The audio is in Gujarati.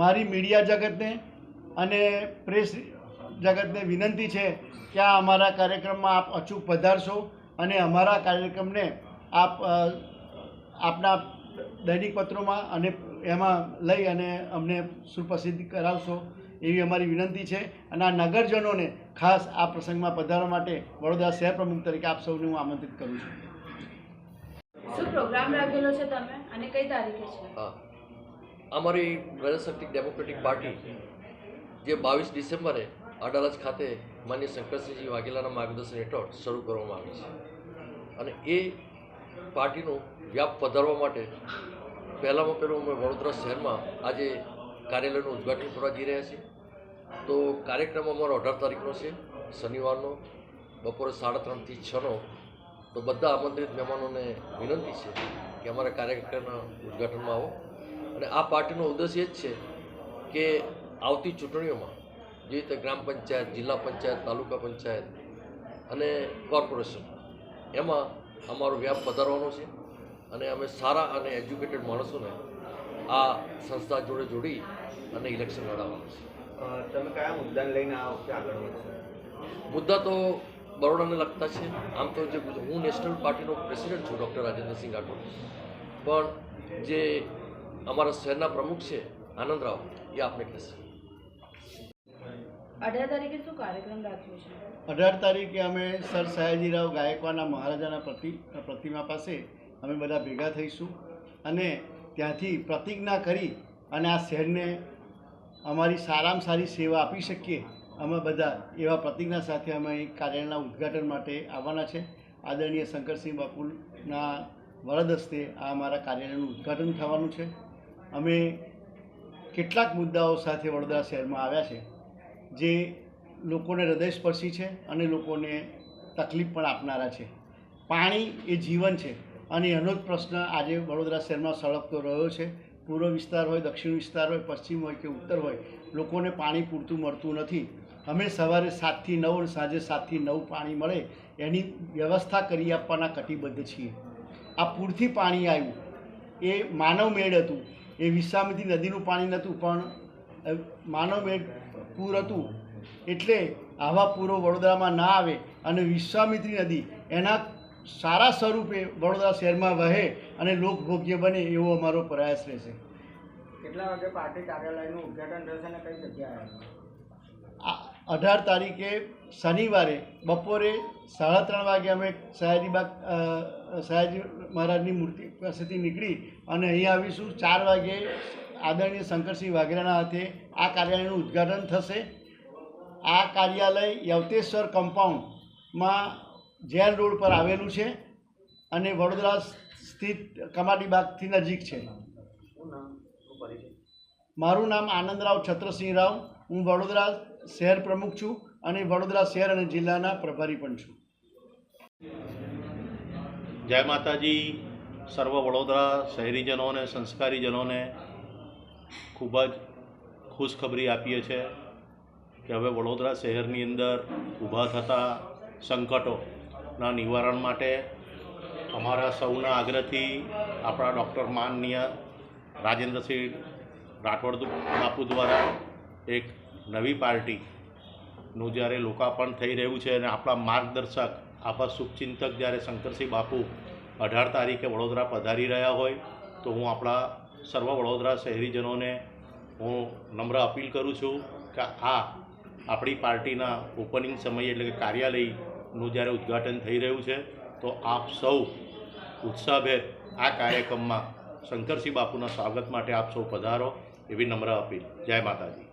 મારી મીડિયા જગતને અને પ્રેસ જગતને વિનંતી છે કે આ અમારા કાર્યક્રમમાં આપ અચૂક પધારશો અને અમારા કાર્યક્રમને આપ આપના દૈનિક પત્રોમાં અને એમાં લઈ અને અમને સુપ્રસિદ્ધ કરાવશો એવી અમારી વિનંતી છે. અને આ નગરજનોને ખાસ આ પ્રસંગમાં પધારવા માટે વડોદરા શહેર પ્રમુખ તરીકે આપ સૌને હું આમંત્રિત કરું છું. શું પ્રોગ્રામ રાખેલો છે તમે અને કઈ તારીખે છે? અમારી પ્રજાશક્તિક ડેમોક્રેટિક પાર્ટી જે બાવીસ ડિસેમ્બરે અડાલજ ખાતે માન્ય શંકરસિંહજી વાઘેલાના માર્ગદર્શન હેઠળ શરૂ કરવામાં આવી છે. અને એ પાર્ટીનું વ્યાપ વધારવા માટે પહેલાંમાં પહેલું અમે વડોદરા શહેરમાં આજે કાર્યાલયનું ઉદ્ઘાટન કરવા જઈ રહ્યા છીએ. તો કાર્યક્રમ અમારો અઢાર તારીખનો છે, શનિવારનો, બપોરે સાડા ત્રણથી છનો. તો બધા આમંત્રિત મહેમાનોને વિનંતી છે કે અમારા કાર્યક્રમના ઉદ્ઘાટનમાં આવો. અને આ પાર્ટીનો ઉદ્દેશ્ય એ જ છે કે આવતી ચૂંટણીઓમાં જે રીતે ગ્રામ પંચાયત જિલ્લા પંચાયત તાલુકા પંચાયત અને કોર્પોરેશન એમાં અમારો વ્યાપ વધારવાનો છે અને અમે સારા અને એજ્યુકેટેડ માણસોને આ સંસ્થા જોડે જોડી અને ઇલેક્શન લડાવવાનું છે. તમે કયા મુદ્દાને લઈને આ વખતે આગળ વધશો મુદ્દા તો બરોડાને લગતા છે. આમ તો જે હું નેશનલ પાર્ટીનો પ્રેસિડેન્ટ છું ડૉક્ટર રાજેન્દ્રસિંહ રાઠોડ. પણ જે અમારા શહેરના પ્રમુખ છે આનંદરાવ એ આપને કહેશે. અઢાર તારીખે શું કાર્યક્રમ રાખ્યો છે? અઢાર તારીખે અમે સર સયાજીરાવ ગાયકવાડના મહારાજાના પ્રતિ પ્રતિમા પાસે અમે બધા ભેગા થઈશું અને ત્યાંથી પ્રતિજ્ઞા કરી અને આ શહેરને અમારી સારામાં સારી સેવા આપી શકીએ અમે બધા એવા પ્રતિજ્ઞા સાથે અમે કાર્યાલયના ઉદ્ઘાટન માટે આવવાના છે. આદરણીય શંકરસિંહ બાપુના વરદ હસ્તે આ અમારા કાર્યાલયનું ઉદ્ઘાટન થવાનું છે. અમે કેટલાક મુદ્દાઓ સાથે વડોદરા શહેરમાં આવ્યા છે, જે લોકોને હૃદયસ્પર્શી છે અને લોકોને તકલીફ પણ આપનારા છે. પાણી એ જીવન છે અને એનો જ પ્રશ્ન આજે વડોદરા શહેરમાં સળગતો રહ્યો છે. પૂર્વ વિસ્તાર હોય, દક્ષિણ વિસ્તાર હોય, પશ્ચિમ હોય કે ઉત્તર હોય, લોકોને પાણી પૂરતું મળતું નથી. અમે સવારે સાતથી નવ અને સાંજે સાતથી નવ પાણી મળે એની વ્યવસ્થા કરી આપવાના કટિબદ્ધ છીએ. આ પૂરથી પાણી આવ્યું. એ માનવ મેળ હતું. એ વિશ્વામિત્રી નદીનું પાણી નહોતું પણ અ, માનવ મેળ પૂર હતું. એટલે આવા પૂરો વડોદરામાં ના આવે અને વિશ્વામિત્રી નદી એના સારા સ્વરૂપે વડોદરા શહેરમાં વહે અને લોકભોગ્ય બને એવો અમારો પ્રયાસ રહેશે. કેટલા વાગે પાર્ટી કાર્યાલયનું ઉદઘાટન થશે અને કઈ જગ્યાએ? આ અઢાર તારીખે શનિવારે બપોરે સાડા ત્રણ વાગે અમે સયાજીબાગ સયાજી મહારાજની મૂર્તિ પાસેથી નીકળી અને અહીં આવીશું. ચાર વાગે આદરણીય શંકરસિંહ વાઘેલાના હાથે આ કાર્યાલયનું ઉદ્ઘાટન થશે. આ કાર્યાલય યવતેશ્વર કમ્પાઉન્ડમાં જેલ રોડ પર આવેલું છે અને વડોદરા સ્થિત કમાટીબાગથી નજીક છે. મારું નામ આનંદરાવ છત્રસિંહ રાવ. હું વડોદરા શહેર પ્રમુખ છું. અને વડોદરા શહેર અને જિલ્લાના પ્રભારી પણ છું. જય માતાજી. સર્વ વડોદરા શહેરીજનોને, સંસ્કારીજનોને ખૂબ જ ખુશખબરી આપીએ છે કે હવે વડોદરા શહેરની અંદર ઊભા થતા સંકટોના નિવારણ માટે અમારા સૌના આગ્રહથી આપણા ડૉક્ટર માનનીય રાજેન્દ્રસિંહ રાઠોડ બાપુ દ્વારા એક નવી પાર્ટીનું જ્યારે લોકાર્પણ થઈ રહ્યું છે અને આપણા માર્ગદર્શક, આપણા શુભચિંતક જ્યારે શંકરસિંહ બાપુ અઢાર તારીખે વડોદરા પધારી રહ્યા હોય, તો હું આપણા સર્વ વડોદરા શહેરીજનોને હું નમ્ર અપીલ કરું છું કે આ આપણી પાર્ટીના ઓપનિંગ સમયે એટલે કે કાર્યાલયનું જ્યારે ઉદ્ઘાટન થઈ રહ્યું છે, તો આપ સૌ ઉત્સાહભેર આ કાર્યક્રમમાં શંકરસિંહ બાપુના સ્વાગત માટે આપ સૌ પધારો એવી નમ્ર અપીલ. જય માતાજી.